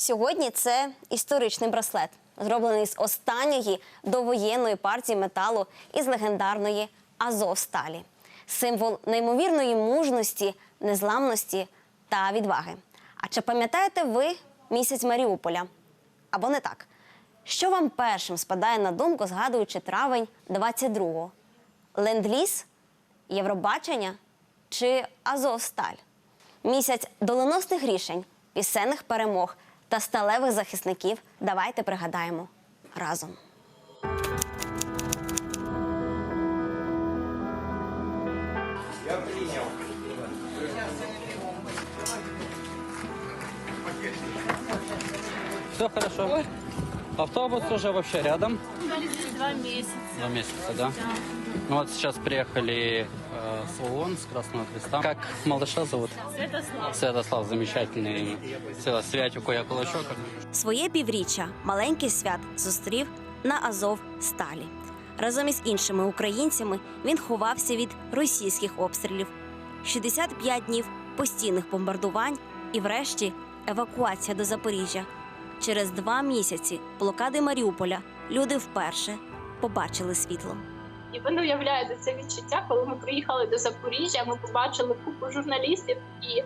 Сьогодні це історичний браслет, зроблений з останньої довоєнної партії металу із легендарної Азовсталі. Символ неймовірної мужності, незламності та відваги. А чи пам'ятаєте ви місяць Маріуполя? Або не так? Що вам першим спадає на думку, згадуючи травень 22-го? Ленд-ліз, Євробачення чи Азовсталь? Місяць доленосних рішень, пісенних перемог та сталевих захисників давайте пригадаємо разом. Все хорошо. Автобус уже вообще рядом. Два месяца. Два месяца, да? Ну вот сейчас приехали э, с ООН, с Красного Креста. Как малыша зовут? Святослав. Святослав, замечательный. Свя- Святюку я кулачок. Своє півріччя маленький свят зустрів на Азов Сталі. Разом із іншими українцями він ховався від російських обстрілів. 65 днів постійних бомбардувань і, врешті, евакуація до Запоріжжя. Через два місяці блокади Маріуполя люди вперше побачили світло. І ви не уявляєте це відчуття, коли ми приїхали до Запоріжжя, ми побачили купу журналістів, і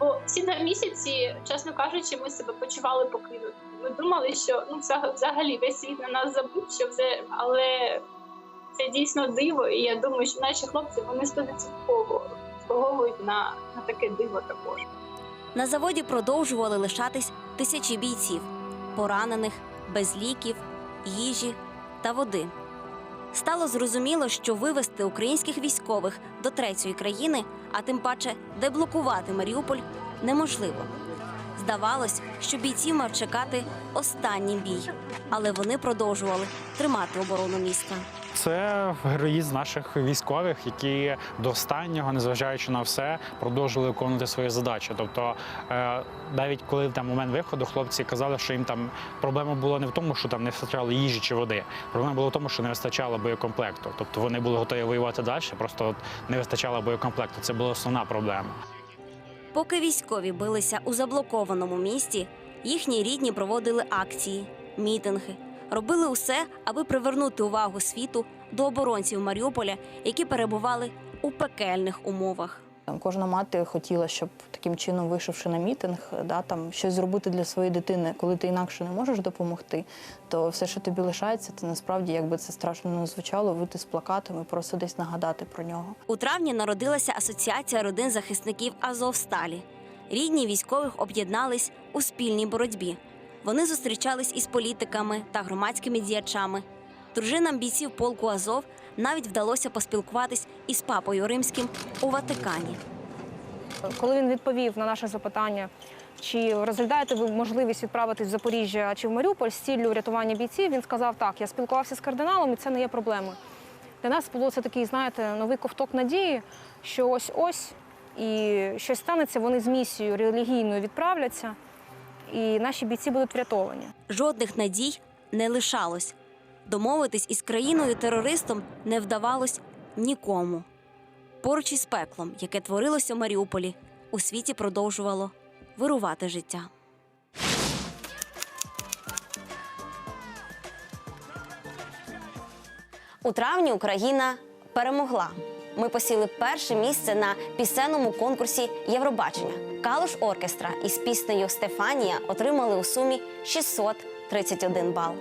бо всі два місяці, чесно кажучи, ми себе почували покинути. Ми думали, що ну взаг- взагалі весь світ на нас забув, що вже але це дійсно диво. І я думаю, що наші хлопці вони стовідсотково заслуговують на, на таке диво також. На заводі продовжували лишатись тисячі бійців, поранених, без ліків, їжі та води. Стало зрозуміло, що вивести українських військових до третьої країни, а тим паче деблокувати Маріуполь, неможливо. Здавалось, що бійців мав чекати останній бій, але вони продовжували тримати оборону міста. Це героїзм наших військових, які до останнього, незважаючи на все, продовжували виконувати свої задачі. Тобто, е, навіть коли там момент виходу, хлопці казали, що їм там проблема була не в тому, що там не вистачало їжі чи води. Проблема була в тому, що не вистачало боєкомплекту. Тобто вони були готові воювати далі, просто не вистачало боєкомплекту. Це була основна проблема. Поки військові билися у заблокованому місті, їхні рідні проводили акції, мітинги, робили усе, аби привернути увагу світу до оборонців Маріуполя, які перебували у пекельних умовах. Кожна мати хотіла, щоб таким чином, вийшовши на мітинг, да, там щось зробити для своєї дитини, коли ти інакше не можеш допомогти, то все, що тобі лишається, це насправді, якби це страшно не звучало, вийти з плакатами, просто десь нагадати про нього. У травні народилася асоціація родин захисників Азовсталі. Рідні військових об'єднались у спільній боротьбі. Вони зустрічались із політиками та громадськими діячами. Дружинам бійців полку Азов навіть вдалося поспілкуватись із папою римським у Ватикані. Коли він відповів на наше запитання, чи розглядаєте ви можливість відправитись в Запоріжжя чи в Маріуполь з ціллю рятування бійців, він сказав, так, я спілкувався з кардиналом, і це не є проблемою. Для нас було це такий, знаєте, новий ковток надії, що ось ось і щось станеться, вони з місією релігійною відправляться, і наші бійці будуть врятовані. Жодних надій не лишалось. Домовитись із країною-терористом не вдавалось нікому. Поруч із пеклом, яке творилося в Маріуполі, у світі продовжувало вирувати життя. У травні Україна перемогла. Ми посіли перше місце на пісенному конкурсі Євробачення. Калуш оркестра із піснею Стефанія отримали у сумі 631 бал.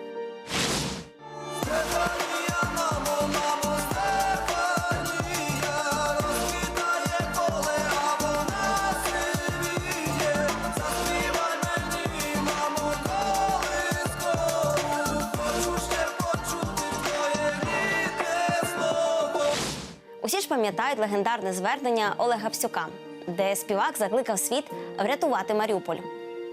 Усі ж пам'ятають легендарне звернення Олега Псюка, де співак закликав світ врятувати Маріуполь.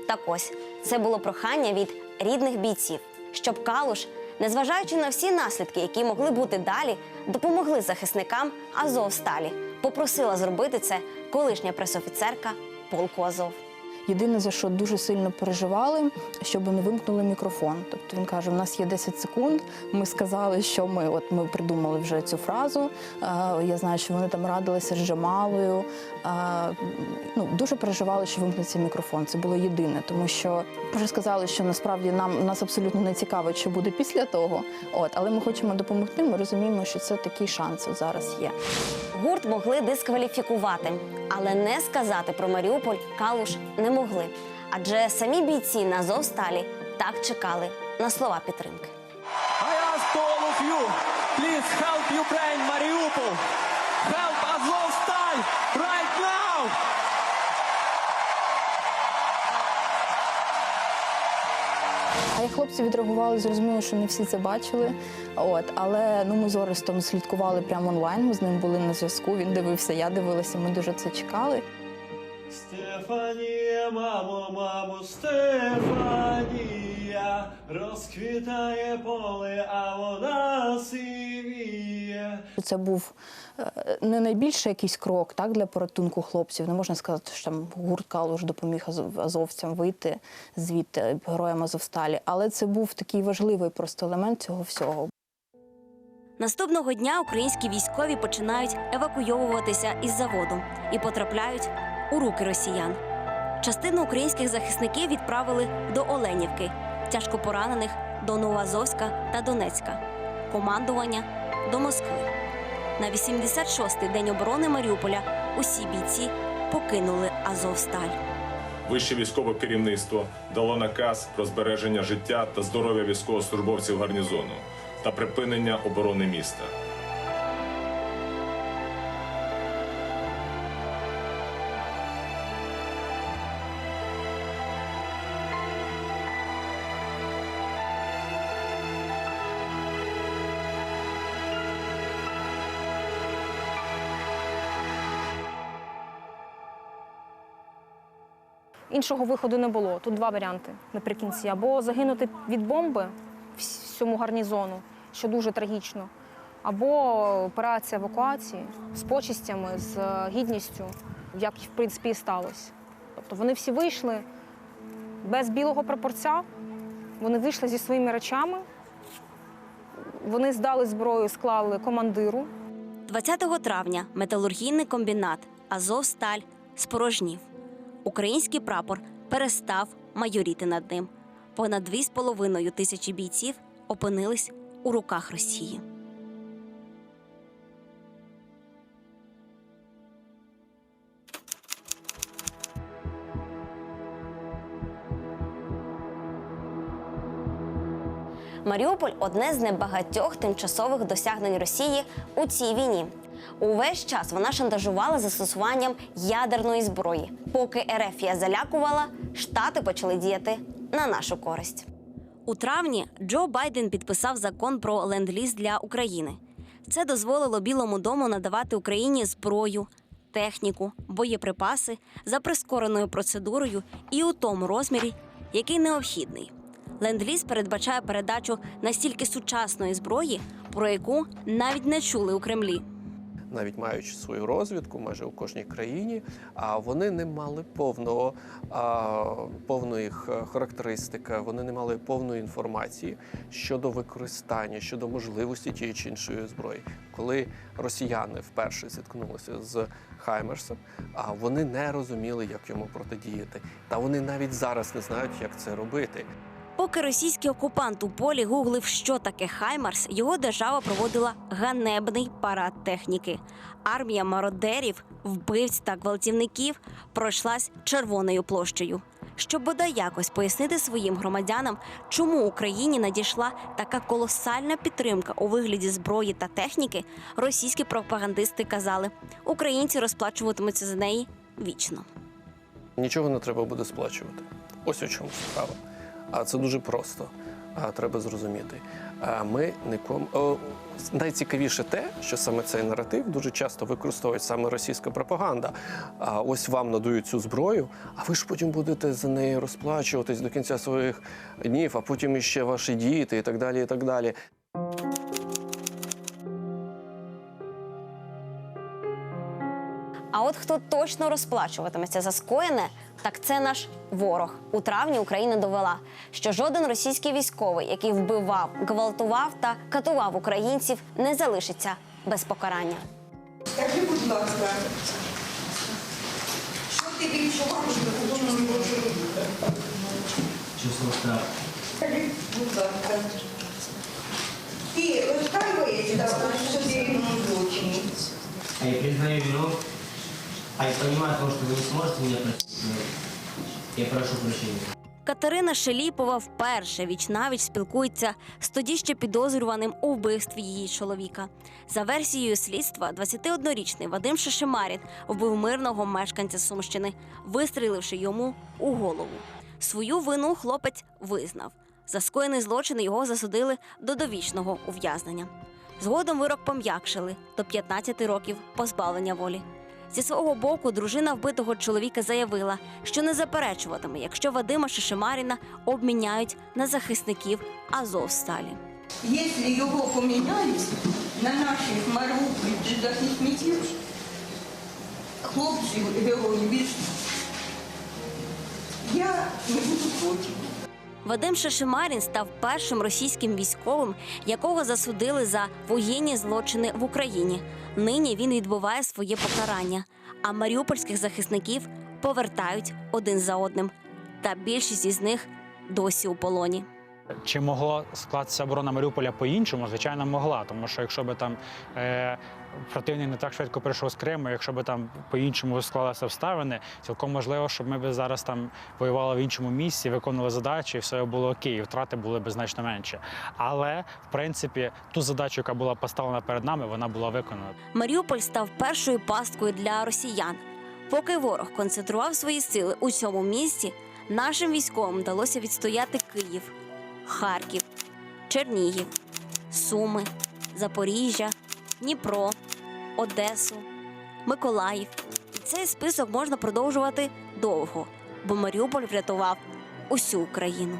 Так ось це було прохання від рідних бійців, щоб Калуш, незважаючи на всі наслідки, які могли бути далі, допомогли захисникам Азовсталі. Попросила зробити це колишня пресофіцерка полку Азов. Єдине за що дуже сильно переживали, щоб не вимкнули мікрофон. Тобто він каже: у нас є 10 секунд. Ми сказали, що ми от ми придумали вже цю фразу. Я знаю, що вони там радилися з Джамалою. Ну дуже переживали, що вимкнеться мікрофон. Це було єдине, тому що вже сказали, що насправді нам нас абсолютно не цікавить, що буде після того. От, але ми хочемо допомогти. Ми розуміємо, що це такий шанс зараз є. Гурт могли дискваліфікувати, але не сказати про Маріуполь Калуш не могли. Адже самі бійці на Азовсталі так чекали на слова підтримки. I ask all of you, please help Ukraine, Mariupol. Help Azovstal right now. А як хлопці відреагували, зрозуміло, що не всі це бачили. От, але ну ми з Орестом слідкували прямо онлайн. Ми з ним були на зв'язку. Він дивився, я дивилася. Ми дуже це чекали. Стефанія, мамо, мамо, Стефанія, розквітає поле, а вона сивіє. Це був е, не найбільший якийсь крок так, для порятунку хлопців. Не можна сказати, що там гурт Калуш допоміг азовцям вийти звідти героям Азовсталі. Але це був такий важливий просто елемент цього всього. Наступного дня українські військові починають евакуйовуватися із заводу і потрапляють у руки росіян. Частину українських захисників відправили до Оленівки, тяжко поранених до Новоазовська та Донецька, командування до Москви. На 86-й день оборони Маріуполя усі бійці покинули Азовсталь. Вище військове керівництво дало наказ про збереження життя та здоров'я військовослужбовців гарнізону та припинення оборони міста. Іншого виходу не було. Тут два варіанти наприкінці: або загинути від бомби всьому гарнізону, що дуже трагічно, або операція евакуації з почистями, з е, гідністю, як в принципі і сталося. Тобто вони всі вийшли без білого прапорця, вони вийшли зі своїми речами, вони здали зброю, склали командиру. 20 травня металургійний комбінат Азовсталь спорожнів. Український прапор перестав майоріти над ним. Понад 2,5 тисячі бійців опинились у руках Росії. Маріуполь одне з небагатьох тимчасових досягнень Росії у цій війні. Увесь час вона шантажувала застосуванням ядерної зброї. Поки Ерефія залякувала, штати почали діяти на нашу користь. У травні Джо Байден підписав закон про ленд-ліз для України. Це дозволило Білому дому надавати Україні зброю, техніку, боєприпаси за прискореною процедурою і у тому розмірі, який необхідний. Ленд-ліз передбачає передачу настільки сучасної зброї, про яку навіть не чули у Кремлі. Навіть маючи свою розвідку майже у кожній країні, а вони не мали повного повної характеристики, вони не мали повної інформації щодо використання, щодо можливості тієї чи іншої зброї. Коли росіяни вперше зіткнулися з Хаймерсом, а вони не розуміли, як йому протидіяти, та вони навіть зараз не знають, як це робити. Поки російський окупант у полі гуглив, що таке Хаймарс, його держава проводила ганебний парад техніки. Армія мародерів, вбивць та гвалтівників пройшлась червоною площею. Щоб бодай якось пояснити своїм громадянам, чому Україні надійшла така колосальна підтримка у вигляді зброї та техніки, російські пропагандисти казали, українці розплачуватимуться за неї вічно. Нічого не треба буде сплачувати. Ось у чому справа. А це дуже просто. А, треба зрозуміти. А ми нікому О, найцікавіше те, що саме цей наратив дуже часто використовує саме російська пропаганда. А ось вам надають цю зброю, а ви ж потім будете за неї розплачуватись до кінця своїх днів, а потім іще ваші діти і так далі. І так далі. От хто точно розплачуватиметься за скоєне, так це наш ворог. У травні Україна довела, що жоден російський військовий, який вбивав, гвалтував та катував українців, не залишиться без покарання. Скажи, будь ласка, що ти відчував, що ти можеш робити? страха. Скажи, будь ласка. Ти розкаюєшся у собі злочині? А я признаю вину, а я понимаю то, что вы не сможете меня простить, я прошу прощения. Катерина Шеліпова вперше віч навіч спілкується з тоді ще підозрюваним у вбивстві її чоловіка. За версією слідства, 21-річний Вадим Шишимарін вбив мирного мешканця Сумщини, вистріливши йому у голову. Свою вину хлопець визнав. За скоєний злочин його засудили до довічного ув'язнення. Згодом вирок пом'якшили до 15 років позбавлення волі. Зі свого боку, дружина вбитого чоловіка заявила, що не заперечуватиме, якщо Вадима Шишимаріна обміняють на захисників Азовсталі. Якщо його поміняють на наших маріупольських захисників, хлопців героїв, я не буду проти. Вадим Шишимарін став першим російським військовим, якого засудили за воєнні злочини в Україні. Нині він відбуває своє покарання, а маріупольських захисників повертають один за одним. Та більшість із них досі у полоні. Чи могло склатися оборона Маріуполя по-іншому? Звичайно, могла. Тому що якщо би там е, противник не так швидко прийшов з Криму, якщо би там по-іншому склалися обставини, цілком можливо, щоб ми б зараз там воювали в іншому місці, виконували задачі, і все було окей, і втрати були б значно менше. Але в принципі ту задачу, яка була поставлена перед нами, вона була виконана. Маріуполь став першою пасткою для росіян. Поки ворог концентрував свої сили у цьому місті, нашим військовим вдалося відстояти Київ, Харків, Чернігів, Суми, Запоріжжя, Дніпро, Одесу, Миколаїв. І цей список можна продовжувати довго, бо Маріуполь врятував усю Україну.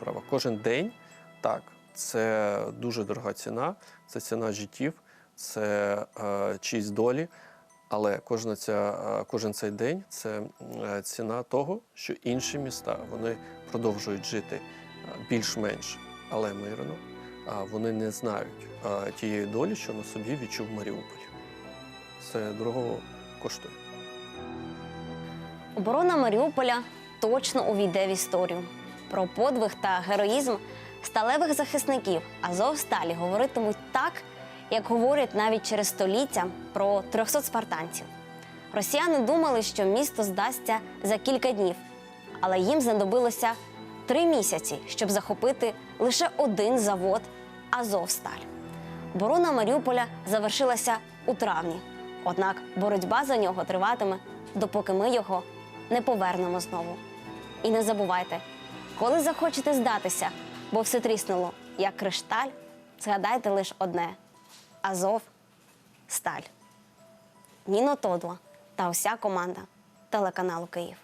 Права. Кожен день так, це дуже дорога ціна, це ціна життів, це е, чиїсь долі. Але кожна ця, е, кожен цей день це е, ціна того, що інші міста вони продовжують жити більш-менш, але мирно. Вони не знають тієї долі, що на собі відчув Маріуполь. Це дорого коштує. Оборона Маріуполя точно увійде в історію. Про подвиг та героїзм сталевих захисників Азовсталі говоритимуть так, як говорять навіть через століття про 300 спартанців. Росіяни думали, що місто здасться за кілька днів, але їм знадобилося три місяці, щоб захопити лише один завод Азовсталь. Оборона Маріуполя завершилася у травні. Однак боротьба за нього триватиме, допоки ми його не повернемо знову. І не забувайте, коли захочете здатися, бо все тріснуло, як кришталь, згадайте лише одне: Азов Сталь. Ніно Тодла та уся команда телеканалу Київ.